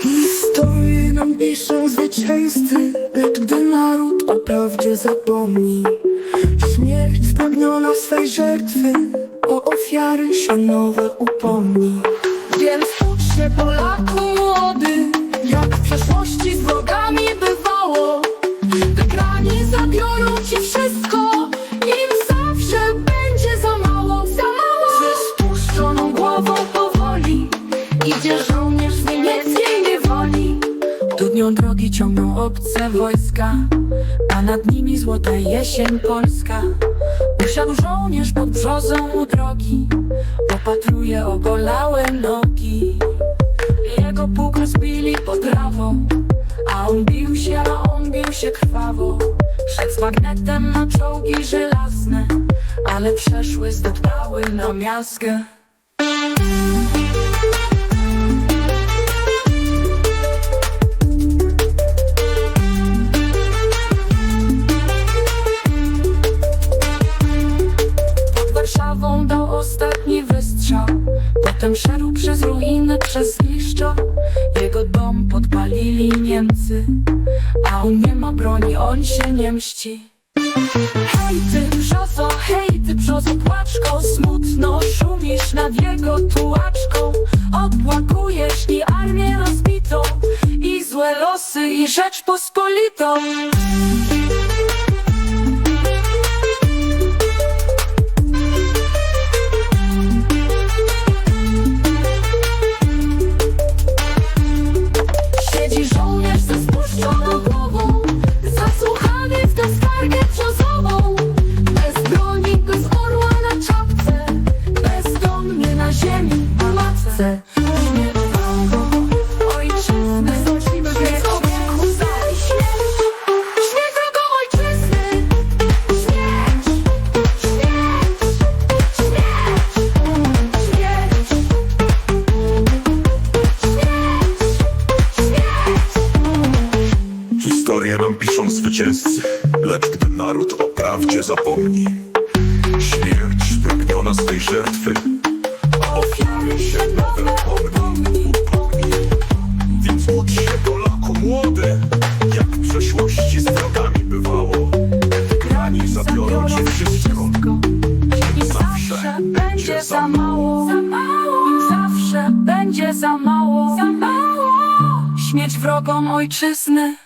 Historie nam piszą zwycięzcy Lecz gdy naród o prawdzie zapomni. Śmierć spragniona swej żertwy O ofiary się nowe upomni. Więc ucz się Idzie żołnierz z niemieckiej niewoli Dudnią drogi ciągną obce wojska A nad nimi złota jesień polska. Usiadł żołnierz pod brzozą u drogi Opatruje ogolałe nogi. Jego pług rozbili pod trawą A on bił się, a on bił się krwawo. Szedł z magnetem na czołgi żelazne Ale przeszły zdeptały na miazgę wystrzał Potem szedł przez ruiny, przez zgliszcza Jego dom podpalili Niemcy A on nie ma broni, on się nie mści. Hej ty brzozo, hej ty brzozo płaczko Smutno szumisz nad jego tułaczką. Opłakujesz i armię rozbitą I złe losy i Rzeczpospolitą Śmierć. Śmierć Śmierć Historię nam piszą zwycięzcy, lecz gdy naród o prawdzie zapomni, śmierć spragniona swej żertwy, a ofiary się pomni, upomni. Więc ucz się Polaku młody, jak w przeszłości z wrogami bywało. Grani zabiorą ci wszystko, I zawsze będzie za mało, za mało. I zawsze będzie za mało, za mało. Śmieć wrogom ojczyzny.